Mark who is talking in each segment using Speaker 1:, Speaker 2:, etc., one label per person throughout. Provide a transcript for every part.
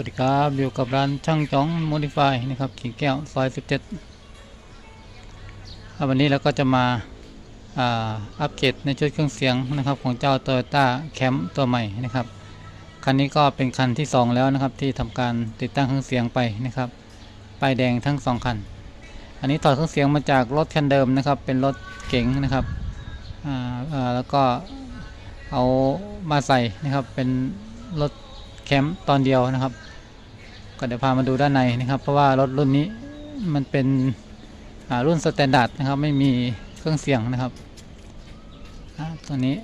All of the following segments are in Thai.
Speaker 1: วัสดีครับอยู่กับร้านช่างจ้องโมดิฟายนะครับกิ่งแก้วซอย 17ครับวันนี้เราก็จะมาอาอัปเกรดในชุดเครื่องเสียงนะครับของเจ้า Toyota Cam ตัวใหม่นะครับ คันนี้ก็เป็นคันที่ 2 แล้วนะครับที่ทำการติดตั้งเครื่องเสียงไปนะครับป้ายแดงทั้ง 2 คัน อันนี้ถอดเครื่องเสียงมาจากรถคันเดิมนะครับ เป็นรถเก๋งนะครับแล้วก็เอามาใส่นะครับเป็นรถแคมป์ตอนเดียวนะครับ ก็เดี๋ยวพามาดูด้านในนะครับ เพราะว่ารถรุ่นนี้มันเป็นรุ่นสแตนดาร์ดนะครับ ไม่มีเครื่องเสียงนะครับตัวนี้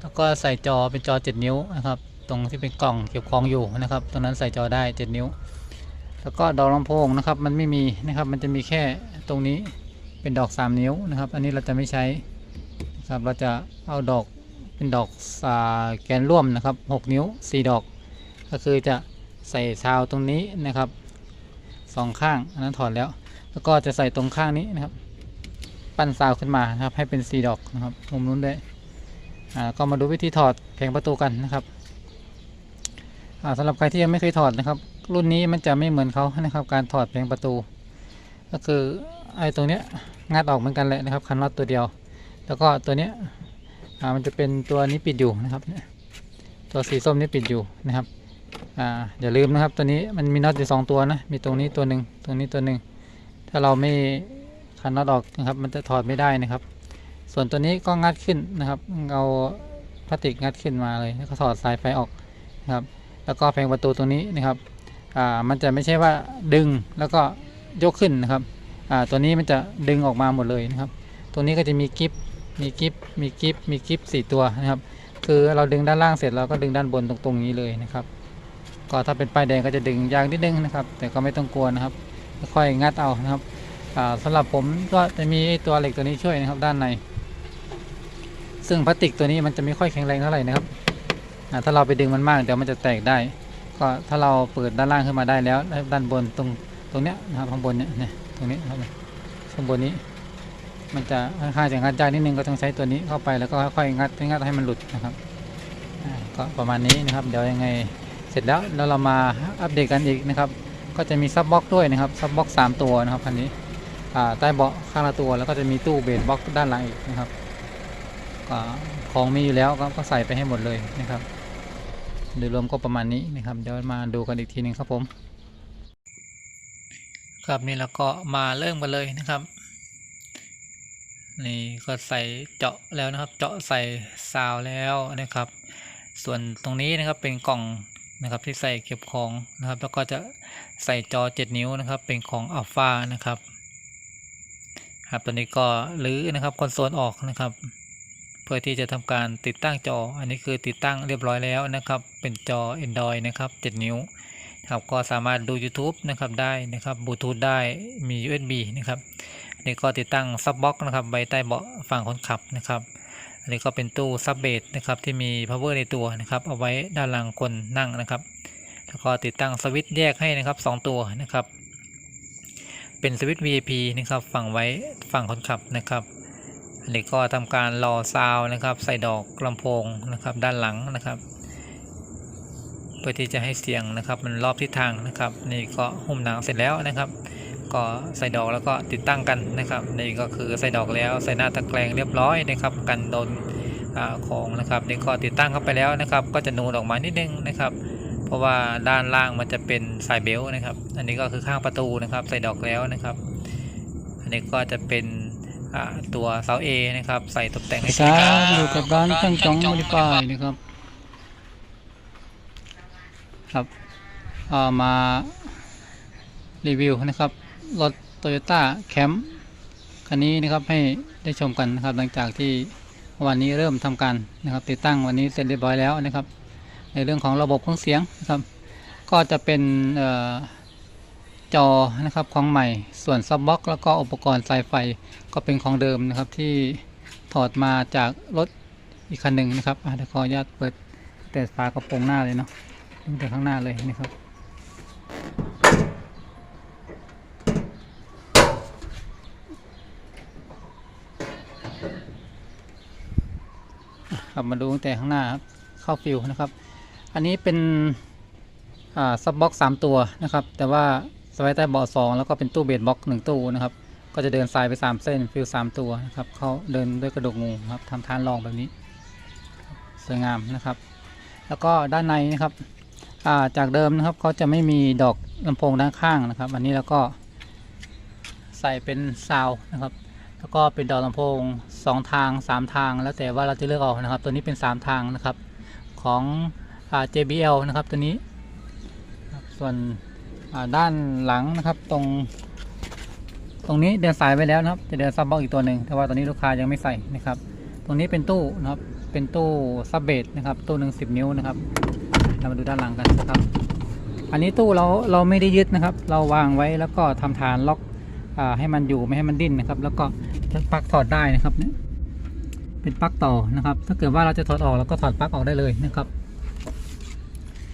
Speaker 1: แล้วก็ใส่จอเป็นจอ 7 นิ้วนะครับ ตรงที่เป็นกล่องเก็บของอยู่นะครับ ตรงนั้นใส่จอได้ 7 นิ้ว แล้วก็ดอกลำโพงนะครับ มันไม่มีนะครับ มันจะมีแค่ตรงนี้เป็นดอก 3 นิ้วนะครับ อันนี้เราจะไม่ใช้นะครับเราจะเอาดอกเป็นดอกแกนร่วมนะครับ 6 นิ้ว 4 ดอก ก็คือจะ ใส่ซาวตรงนี้นะครับสองข้างอันนั้นถอดแล้ว แล้วก็จะใส่ตรงข้างนี้นะครับ ปั้นซาวขึ้นมานะครับ ให้เป็นสีดอกนะครับมุมนู้นด้วยอ่าก็มาดูวิธีถอดแผงประตูกันนะครับอ่าสำหรับใครที่ยังไม่เคยถอดนะครับ รุ่นนี้มันจะไม่เหมือนเขานะครับ การถอดแผงประตู ก็คือไอ้ตรงเนี้ยงัดออกเหมือนกันแหละนะครับ คันน็อตตัวเดียว แล้วก็ตัวเนี้ยอ่ามันจะเป็นตัวนี้ปิดอยู่นะครับตัวสีส้มนี้ปิดอยู่นะครับ อ่าอย่าลืมนะครับตัวนี้มันมีน็อตอยู่สองตัวนะมีตรงนี้ตัวหนึ่งตรงนี้ตัวหนึ่งถ้าเราไม่คันน็อตออกนะครับ มันจะถอดไม่ได้นะครับ ส่วนตัวนี้ก็งัดขึ้นนะครับเอาพลาสติกงัดขึ้นมาเลยแล้วก็ถอดสายไฟออกนะครับ แล้วก็แผงประตูตรงนี้นะครับอ่ามันจะไม่ใช่ว่าดึงแล้วก็ยกขึ้นนะครับอ่าตัวนี้มันจะดึงออกมาหมดเลยนะครับ ตรงนี้ก็จะมีกิฟมีกิฟมีกิฟมีกิฟสี่ตัวนะครับ คือเราดึงด้านล่างเสร็จเราก็ดึงด้านบนตรงๆนี้เลยนะครับ ก็ถ้าเป็นป้ายแดงก็จะดึงยางนิดนึงนะครับ แต่ก็ไม่ต้องกลัวนะครับ ค่อยงัดเอานะครับอ่าสำหรับผมก็จะมีตัวเหล็กตัวนี้ช่วยนะครับด้านใน ซึ่งพลาสติกตัวนี้มันจะไม่ค่อยแข็งแรงเท่าไหร่นะครับถ้าเราไปดึงมันมากเดี๋ยวมันจะแตกได้ ก็ถ้าเราเปิดด้านล่างขึ้นมาได้แล้วด้านบนตรงตรงเนี้ยนะครับข้างบนเนี้ยเนี่ยตรงนี้ครับข้างบนนี้ มันจะค่อนข้างจะงัดยากนิดนึงก็ต้องใช้ตัวนี้เข้าไปแล้วก็ค่อยๆงัดงัดให้มันหลุดนะครับก็ประมาณนี้นะครับ เดี๋ยวยังไง เสร็จแล้วแล้วเรามาอัปเดตกันอีกนะครับ ก็จะมีซับบ็อกด้วยนะครับซับบ็อกสามตัวนะครับคันนี้ใต้เบาะข้างละตัวแล้วก็จะมีตู้เบสบ็อกด้านหลังอีกนะครับของมีอยู่แล้วก็ใส่ไปให้หมดเลยนะครับโดยรวมก็ประมาณนี้นะครับเดี๋ยวมาดูกันอีกทีหนึงครับผม ครับนี่เราก็มาเริ่มกันเลยนะครับ นี่ก็ใส่เจาะแล้วนะครับ เจาะใส่ซาวแล้วนะครับ ส่วนตรงนี้นะครับเป็นกล่อง นะครับที่ใส่เก็บของนะครับ แล้วก็จะใส่จอ 7 นิ้วนะครับเป็นของอัลฟานะครับครับตอนนี้ก็รื้อนะครับคอนโซลออกนะครับ เพื่อที่จะทำการติดตั้งจอ อันนี้คือติดตั้งเรียบร้อยแล้วนะครับ เป็นจอ Android นะครับ 7 นิ้วครับก็สามารถดู YouTube นะครับได้นะครับบลูทูธได้มี USB นะครับนนี้ก็ติดตั้งซับบ็อกนะครับไว้ใต้เบาะฝั่งคนขับนะครับ นนี้ก็เป็นตู้ซับเบสนะครับที่มี power ในตัวนะครับเอาไว้ด้านหลังคนนั่งนะครับ แล้วก็ติดตั้งสวิตช์แยกให้นะครับ 2 ตัวนะครับ เป็นสวิตช์ VIP นะครับฝั่งไว้ฝั่งคนขับนะครับอันนี้ก็ทำการรอซาวน์นะครับ ใส่ดอกลำโพงนะครับ ด้านหลังนะครับเพื่อที่จะให้เสียงนะครับ มันรอบทิศทางนะครับ นี่ก็หุ้มหนังเสร็จแล้วนะครับ ก็ใส่ดอกแล้วก็ติดตั้งกันนะครับนี่ก็คือใส่ดอกแล้วใส่หน้าตะแกรงเรียบร้อยนะครับ กันโดนอของนะครับนี่ก็ติดตั้งเข้าไปแล้วนะครับ ก็จะนูนออกมานิดนึงนะครับ เพราะว่าด้านล่างมันจะเป็นสายเบลต์นะครับ อันนี้ก็คือข้างประตูนะครับ ใส่ดอกแล้วนะครับ อันนี้ก็จะเป็นตัวเสาเอนะครับ ใส่ตกแต่งให้สวยงามอยู่กับร้านช่างจ้องโมดิฟายนะครับครับเอามารีวิวนะครับ รถ Toyota Camp คันนี้นะครับให้ได้ชมกันนะครับ หลังจากที่วันนี้เริ่มทำการนะครับ ติดตั้งวันนี้เสร็จเรียบร้อยแล้วนะครับ ในเรื่องของระบบเครื่องเสียงนะครับ ก็จะเป็นออจอนะครับของใหม่ส่วนซับบ็อกแล้วก็อุปกรณ์สายไฟก็เป็นของเดิมนะครับที่ถอดมาจากรถอีกคันหนึ่งนะครับอะเดี๋ยวขออนุญาตเปิดแต่ฝากระโปรงหน้าเลยเนาะตั้งแต่ข้างหน้าเลยนะครับ ครับมาดูตั้งแต่ข้างหน้าครับเข้าฟิวนะครับ อันนี้เป็นซับบ็อกสามตัวนะครับ แต่ว่าสไลด์ใต้เบาะสองแล้วก็เป็นตู้เบสบ็อกหนึ่งตู้นะครับ ก็จะเดินสายไปสามเส้นฟิลสามตัวนะครับเขาเดินด้วยกระดูกงูครับทำทานรองแบบนี้สวยงามนะครับ แล้วก็ด้านในนะครับาจากเดิมนะครับเขาจะไม่มีดอกลำโพงด้านข้างนะครับ อันนี้แล้วก็ใส่เป็นซาวนะครับ แล้วก็เป็นดอกลำโพง 2 ทาง 3 ทาง แล้วแต่ว่าเราจะเลือกเอานะครับ ตัวนี้เป็น 3 ทางนะครับของอ JBL นะครับตัวนี้ ส่วนด้านหลังนะครับตรง ตรงนี้เดินสายไปแล้วนะครับ จะเดินซับบ็อกอีกตัวหนึ่งแต่ว่าตอนนี้ลูกค้ายังไม่ใส่นะครับ ตรงนี้เป็นตู้นะครับเป็นตู้ซับเบสนะครับตู้หนึ่งสิบนิ้วนะครับเรามาดูด้านหลังกันนะครับอันนี้ตู้เราเราไม่ได้ยึดนะครับ เราวางไว้แล้วก็ทำฐานล็อกอให้มันอยู่ไม่ให้มันดิ้นนะครับ แล้วก็ ปลั๊กถอดได้นะครับเนี่ยเป็นปลั๊กต่อนะครับ ถ้าเกิดว่าเราจะถอดออกเราก็ถอดปลั๊กออกได้เลยนะครับ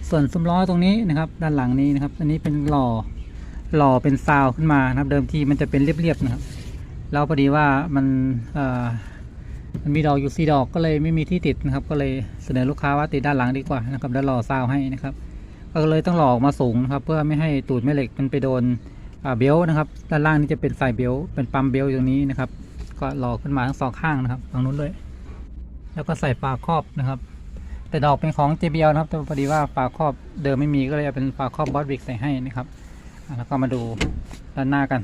Speaker 1: ส่วนซุ้มล้อตรงนี้นะครับ ด้านหลังนี้นะครับ อันนี้เป็นหล่อหล่อเป็นซาวขึ้นมานะครับ เดิมทีมันจะเป็นเรียบๆนะครับแล้วพอดีว่ามันมันมีดอกอยู่สี่ดอกก็เลยไม่มีที่ติดนะครับ ก็เลยเสนอลูกค้าว่าติดด้านหลังดีกว่านะครับแล้วหล่อซาวให้นะครับ ก็เลยต้องหล่อออกมาสูงนะครับ เพื่อไม่ให้ตูดแม่เหล็กมันไปโดน เบลต์นะครับ ด้านล่างนี่จะเป็นสายเบลต์เป็นปั๊มเบลต์ตรงนี้นะครับ ก็หล่อขึ้นมาทั้งสองข้างนะครับฝั่งนู้นด้วย แล้วก็ใส่ฝาครอบนะครับ แต่ดอกเป็นของ JBL นะครับแต่พอดีว่าฝาครอบเดิมไม่มีก็เลยเอาเป็นฝาครอบบอสบิกใส่ให้นะครับแล้วก็มาดูด้านหน้ากัน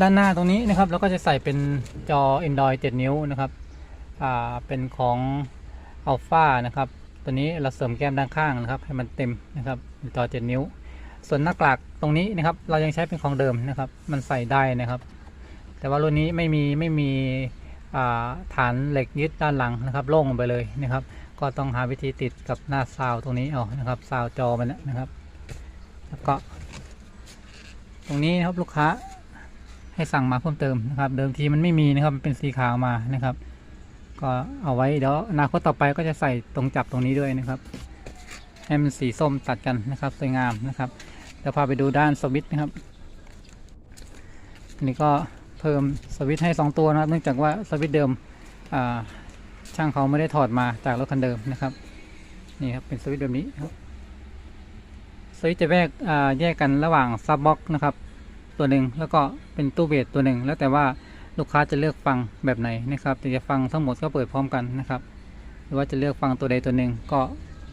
Speaker 1: ด้านหน้าตรงนี้นะครับเราก็จะใส่เป็นจอ Android 7 นิ้วนะครับอ่าเป็นของ Alpha นะครับ ตัวนี้เราเสริมแก้มด้านข้างนะครับ ให้มันเต็มนะครับ จอ 7 นิ้ว ส่วนหน้ากากตรงนี้นะครับ เรายังใช้เป็นของเดิมนะครับ มันใส่ได้นะครับ แต่ว่ารุ่นนี้ไม่มีไม่มีฐานเหล็กยึดด้านหลังนะครับโล่งไปเลยนะครับ ก็ต้องหาวิธีติดกับหน้าซาวตรงนี้เอานะครับซาวจอมันนะครับ แล้วก็ ตรงนี้นะครับลูกค้าให้สั่งมาเพิ่มเติมนะครับ เดิมทีมันไม่มีนะครับมันเป็นสีขาวมานะครับ ก็เอาไว้เดี๋ยวอนาคตต่อไปก็จะใส่ตรงจับตรงนี้ด้วยนะครับให้มันสีส้มตัดกันนะครับสวยงามนะครับ ดี๋ยวพาไปดูด้านสวิตช์นะครับอันนี้ก็เพิ่มสวิตช์ให้ 2 ตัวนะครับ เนื่องจากว่าสวิตช์เดิมช่างเขาไม่ได้ถอดมาจากรถคันเดิมนะครับนี่ครับเป็นสวิตช์แบบนี้ครับสวิตช์จะแยกแยกกันระหว่างซับบ็อกนะครับตัวหนึ่งแล้วก็เป็นตู้เบสตัวหนึ่งแล้วแต่ว่าลูกค้าจะเลือกฟังแบบไหนนะครับแต่จะฟังทั้งหมดก็เปิดพร้อมกันนะครับ หรือว่าจะเลือกฟังตัวใดตัวหนึ่งก็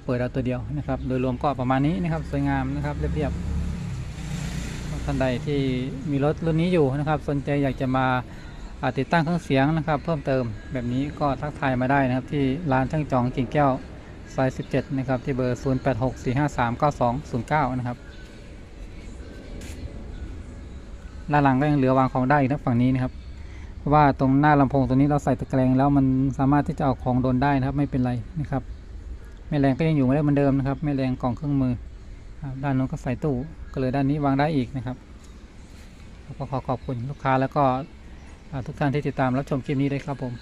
Speaker 1: เปิดเอาตัวเดียวนะครับ โดยรวมก็ประมาณนี้นะครับ สวยงามนะครับเรียบๆ ท่านใดที่มีรถรุ่นนี้อยู่นะครับ สนใจอยากจะมาติดตั้งเครื่องเสียงนะครับ เพิ่มเติมแบบนี้ก็ทักทายมาได้นะครับ ที่ร้านช่างจองกิ่งแก้วซอย17 นะครับ ที่เบอร์ 0864539209 นะครับด้านหลังก็ยังเหลือวางของได้อีกนะฝั่งนี้นะครับเพราะว่าตรงหน้าลำโพงตัวนี้เราใส่ตะแกรงแล้วมันสามารถที่จะเอาของโดนได้นะครับ ไม่เป็นไรนะครับ แม่แรงก็ยังอยู่ไม่ได้เหมือนเดิมนะครับแม่แรงกล่องเครื่องมือ ครับด้านนู้นก็ใส่ตู้ก็เลยด้านนี้วางได้อีกนะครับแล้วก็ขอขอบคุณลูกค้าแล้วก็ทุกท่านที่ติดตามรับชมคลิปนี้ด้วยครับผม